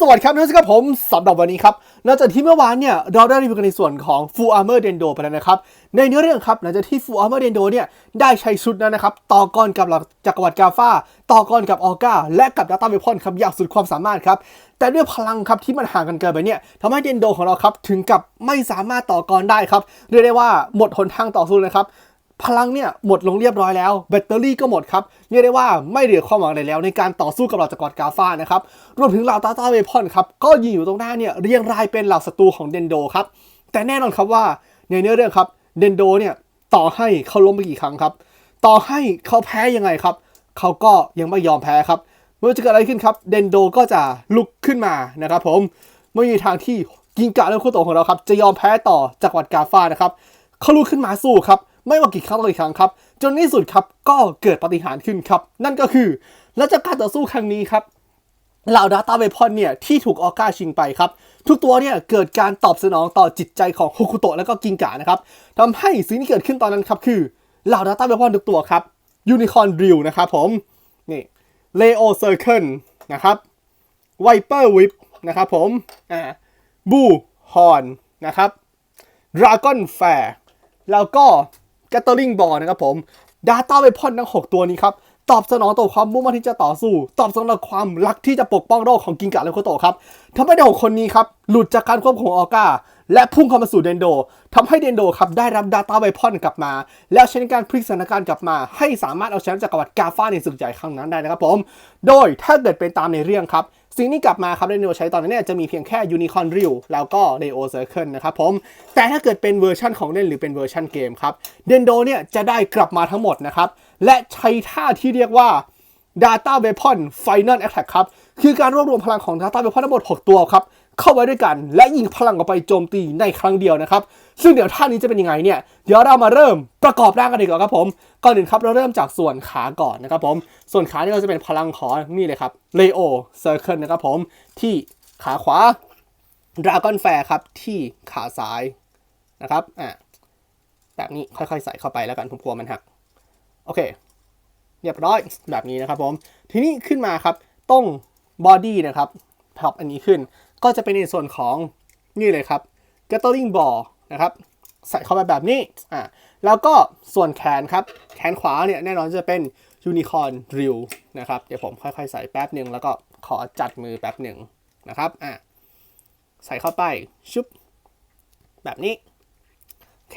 สวัสดีครับทุกท่านครับผมสำหรับวันนี้ครับหลังจากที่เมื่อวานเนี่ยเราได้รีวิวกันในส่วนของ Full Armor Dendo ไปแล้วนะครับ ในเนื้อเรื่องครับหลังจากที่ Full Armor Dendo เนี่ยได้ใช้ชุดนั้นนะครับ ต่อกรกับหลักจักรวรรดิกาฟาต่อกรกับออก้าและกับดัตต้าเวพอนครับอย่างสุดความสามารถครับแต่ด้วยพลังครับที่มันห่างกันเกินไปเนี่ยทำให้เดนโดของเราครับถึงกับไม่สามารถต่อกรได้ครับเรียกได้ว่าหมดหนทางต่อสู้เลยครับ พลังเนี่ยหมดลงเรียบร้อยแล้วแบตเตอรี่ก็หมดครับเรียกได้ว่าไม่เหลือความหวังใดแล้ว ในการต่อสู้กับเหล่าจักรวรรดิกาฟานะครับรวมถึงเหล่าตาตาเวพอนครับก็ยืนอยู่ตรงหน้าเนี่ยเรียงรายเป็นเหล่าศัตรูของเดนโดครับแต่แน่นอนครับว่าในเนื้อเรื่องครับเดนโดเนี่ยต่อให้เขาล้มไปกี่ครั้งครับ ต่อให้เขาแพ้ยังไงครับ เขาก็ยังไม่ยอมแพ้ครับเมื่อจะเกิดอะไรขึ้นครับเดนโดก็จะลุกขึ้นมานะครับผมไม่มีทางที่กิงกะและคู่โตของเราครับจะยอมแพ้ต่อจักรวรรดิกาฟานะครับเขาลุกขึ้นมาสู้ครับ ไม่ว่ากี่ครั้งต่อกี่ครั้งครับ จนในที่สุดครับก็เกิดปฏิหารขึ้นครับ นั่นก็คือหลังจากการต่อสู้ครั้งนี้ครับเหล่าดาต้าเวพอนเนี่ยที่ถูกออก้าชิงไปครับ ทุกตัวเนี่ยเกิดการตอบสนองต่อจิตใจของโฮคุโตะและก็กิงกะนะครับทำให้สิ่งที่เกิดขึ้นตอนนั้นครับคือเหล่าดาต้าเวพอนทุกตัวครับยูนิคอร์นดริลนะครับผมนี่เลโอเซอร์เคิลนะครับไวเปอร์วิปนะครับผมอ่าบูฮอนนะครับดราก้อนแฟร์แล้วก็ แกตเตอร์ลิงบอลนะครับผม Data w e p o n ทั้ง 6 ตัวนี้ครับ ตอบสนองต่อความมุ่งมั่นที่จะต่อสู้ ตอบสนองต่อความรักที่จะปกป้องโลกของกิงกะและโคโตะครับทำให้เด็กคนนี้ครับ หลุดจากการควบคุมของออก้า และพุ่งเข้ามาสู่เดนโดทำให้เดนโดครับได้รับ Data w e p o n กลับมา แล้วใช้ในการพลิกสถานการณ์กลับมา ให้สามารถเอาแชมป์จากกวรรดิกาฟ้าในศึกใหญ่ครั้งนั้นได้นะครับผม โดยถ้าเกิดเป็นตามในเรื่องครับสิ่งที่กลับมาครับเดนโดใช้ตอนนี้เนี่ยจะมีเพียงแค่ยูนิคอ r n ริวแล้วก็เ e โอเซอร์เคิลนะครับผม แต่ถ้าเกิดเป็นเวอร์ชันของเล่นหรือเป็นเวอร์ชันเกมครับเดนโดเนี่ยจะได้กลับมาทั้งหมดนะครับ และใช้ท่าที่เรียกว่า Data Weapon Final Attack ครับ คือการรวบรวมพลังของ Data Weapon ทั้งหมด 6 ตัวครับ เข้าไว้ด้วยกัน และยิงพลังออกไปโจมตีในครั้งเดียวนะครับ ซึ่งเดี๋ยวท่านี้จะเป็นยังไงเนี่ยเดี๋ยวเรามาเริ่มประกอบร่างกันดีกว่าครับผมก่อนอื่นครับเราเริ่มจากส่วนขาก่อนนะครับผมส่วนขาเนี่ยก็จะเป็นพลังของนี่เลยครับ Leo Circle นะครับผมที่ขาขวา Dragon Fair ครับที่ขาซ้ายนะครับอะแบบนี้ค่อยๆใส่เข้าไปแล้วกันผมกลัวมันหักโอเคเรียบร้อยแบบนี้นะครับผมทีนี้ขึ้นมาครับต้องบอดี้นะครับพับอันนี้ขึ้น ก็จะเป็นในส่วนของนี่เลยครับ gathering ball นะครับ ใส่เข้าไปแบบนี้อ่าแล้วก็ส่วนแขนครับ แขนขวาเนี่ยแน่นอนจะเป็น unicorn drill นะครับ เดี๋ยวผมค่อยๆ ใส่แป๊บหนึ่งแล้วก็ขอจัดมือแป๊บหนึ่งนะครับอ่าใส่เข้าไปชุบแบบนี้โอเค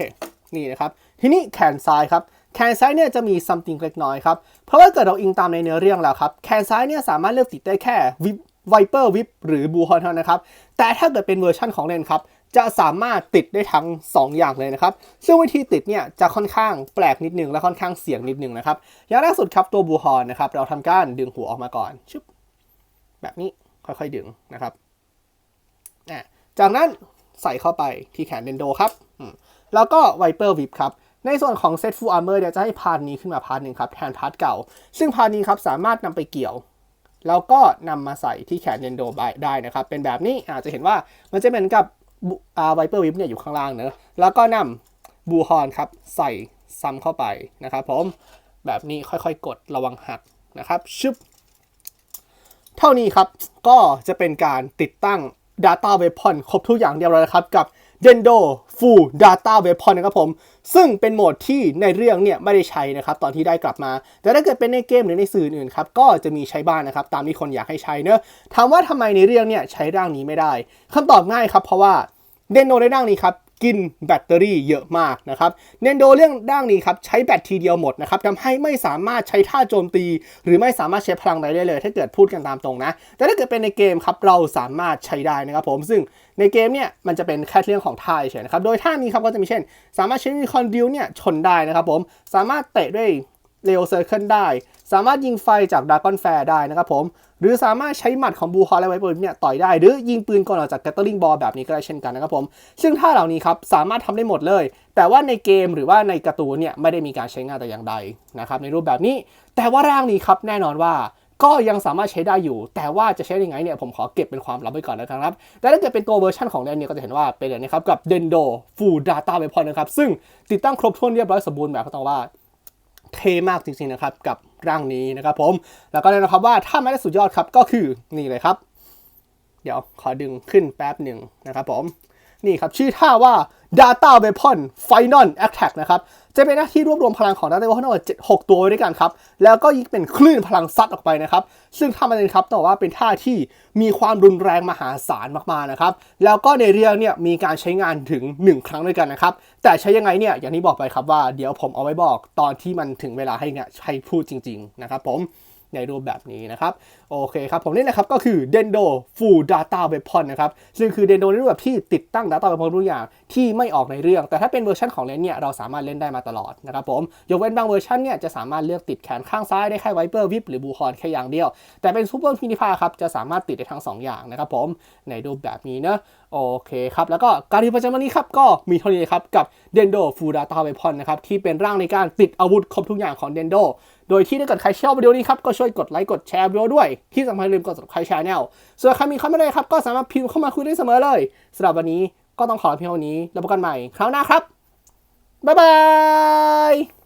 นี่นะครับทีนี้แขนซ้ายครับแขนซ้ายเนี่ยจะมี something เล็กน้อยครับ เพราะว่าเกิดเราอิงตามในเนื้อเรื่องแล้วครับ แขนซ้ายเนี่ยสามารถเลือกติดได้แค่ วิไวเปอร์วิปหรือบูฮอนเท่านั้นนะครับ แต่ถ้าเกิดเป็นเวอร์ชั่นของเลนครับ จะสามารถติดได้ทั้ง 2 อย่างเลยนะครับ ซึ่งวิธีติดเนี่ยจะค่อนข้างแปลกนิดนึงและค่อนข้างเสี่ยงนิดนึงนะครับ อย่างแรกสุดครับตัวบูฮอนนะครับ เราทำการดึงหัวออกมาก่อนชุบแบบนี้ค่อยๆดึงนะครับ จากนั้นใส่เข้าไปที่แขนเดนโดครับ แล้วก็ไวเปอร์วิปครับในส่วนของเซตฟูลอาร์เมอร์เนี่ยจะให้พาร์ทนี้ขึ้นมาพาร์ทหนึ่งครับแทนพาร์ทเก่า ซึ่งพาร์ทนี้ครับสามารถนำไปเกี่ยว แล้วก็นำมาใส่ที่แขนเดนโดได้นะครับ เป็นแบบนี้อาจจะเห็นว่ามันจะเหมือนกับไวเปอร์วิปเนี่ยอยู่ข้างล่างเนอะแล้วก็นำบูฮอนครับใส่ซ้ำเข้าไปนะครับผมแบบนี้ค่อยๆ กดระวังหักนะครับชึบเท่านี้ครับก็จะเป็นการติดตั้ง Data Weapon ครบทุกอย่างเรียบร้อยแล้วครับกับ Dendo Full Data Weapon นะครับผม ซึ่งเป็นโหมดที่ในเรื่องเนี่ยไม่ได้ใช้นะครับ ตอนที่ได้กลับมา แต่ถ้าเกิดเป็นในเกมหรือในสื่ออื่นครับ ก็จะมีใช้บ้างนะครับ ตามที่คนอยากให้ใช้เนอะถามว่าทำไมในเรื่องเนี่ยใช้ร่างนี้ไม่ได้คำตอบง่ายครับ เพราะว่าเดนโดในร่างนี้ครับ กินแบตเตอรี่เยอะมากนะครับเนนโดเรื่องด้านนี้ครับใช้แบตทีเดียวหมดนะครับทำให้ไม่สามารถใช้ท่าโจมตี หรือไม่สามารถใช้พลังใดได้เลย ถ้าเกิดพูดกันตามตรงนะ แต่ถ้าเกิดเป็นในเกมครับเราสามารถใช้ได้นะครับผมซึ่งในเกมเนี่ยมันจะเป็นแค่เรื่องของท่าเฉยนะครับโดยท่านี้ครับก็จะมีเช่น สามารถใช้คอนดิวเนี่ยชนได้นะครับผมสามารถเตะด้วย เรโอเซอร์เคิลได้ สามารถยิงไฟจากดากอนแฟร์ได้นะครับผม หรือสามารถใช้หมัดของบูฮอลและไวเปอร์เนี่ยต่อยได้ หรือยิงปืนก่อนออกจากแกตเตอร์ลิงบอลแบบนี้ก็ได้เช่นกันนะครับผม ซึ่งท่าเหล่านี้ครับสามารถทำได้หมดเลย แต่ว่าในเกมหรือว่าในการ์ตูนเนี่ยไม่ได้มีการใช้งานแต่อย่างใดนะครับในรูปแบบนี้ แต่ว่าร่างนี้ครับแน่นอนว่าก็ยังสามารถใช้ได้อยู่ แต่ว่าจะใช้ยังไงเนี่ยผมขอเก็บเป็นความลับไว้ก่อนนะครับ แต่ถ้าเกิดเป็นตัวเวอร์ชันของแดนเนี่ยก็จะเห็นว่าเป็นอย่างนี้ครับกับ Dendo Full Data Weapon นะครับ ซึ่งติดตั้งครบถ้วนเรียบร้อยสมบูรณ์แบบก็ต้องว่า เท่มากจริงๆนะครับกับร่างนี้นะครับผม แล้วก็แน่นอนครับว่าถ้าไม่ได้สุดยอดครับก็คือนี่เลยครับ เดี๋ยวขอดึงขึ้นแป๊บหนึ่งนะครับผม นี่ครับชื่อท่าว่า Data Weapon Final Attack นะครับจะเป็นหน้าที่รวบรวมพลังของ Data Weapon ทั้งหมด6ตัวไว้ด้วยกันครับ แล้วก็ยิงเป็นคลื่นพลังซัดออกไปนะครับ ซึ่งท่ามันเป็นครับต้องบอกว่าเป็นท่าที่มีความรุนแรงมหาศาลมากๆนะครับ แล้วก็ในเรื่องเนี่ยมีการใช้งานถึง 1 ครั้งด้วยกันนะครับ แต่ใช้ยังไงเนี่ยอย่างที่บอกไปครับว่าเดี๋ยวผมเอาไว้บอกตอนที่มันถึงเวลาให้เนี่ยใช้พูดจริง ๆ นะครับผม ในรูปแบบนี้นะครับ โอเคครับผมนี่นะครับก็คือ Dendo Full Data Weapon นะครับซึ่งคือ Dendo ในรูปแบบที่ติดตั้ง Data Weapon ทุกอย่างที่ไม่ออกในเรื่อง แต่ถ้าเป็นเวอร์ชันของเลนเนี่ยเราสามารถเล่นได้มาตลอดนะครับผมยกเว้นบางเวอร์ชันเนี่ยจะสามารถเลือกติดแขนข้างซ้ายได้แค่ไวเปอร์วิปหรือบูคอนแค่อย่างเดียว แต่เป็นซูเปอร์พินิพาครับจะสามารถติดได้ทั้ง 2 อย่างนะครับผมในรูปแบบนี้เนะโอเคครับ แล้วก็การรีประจำวันนี้ครับ ก็มีเท่านี้ครับ กับ Dendo Full Data Weapon นะครับ ที่เป็นร่างในการติดอาวุธครบทุกอย่างของ Dendo โดยที่ถ้าเกิดใครชอบวิดีโอนี้ครับ ก็ช่วยกดไลค์กดแชร์วิดีโอด้วย ที่สำคัญลืมกด subscribe channel ส่วนใครมีคอมเมนต์อะไรครับ ก็สามารถพิมพ์เข้ามาคุยได้เสมอเลยสำหรับวันนี้ก็ต้องขอเพียงเท่านี้แล้วพบกันใหม่คราวหน้าครับบ๊ายบาย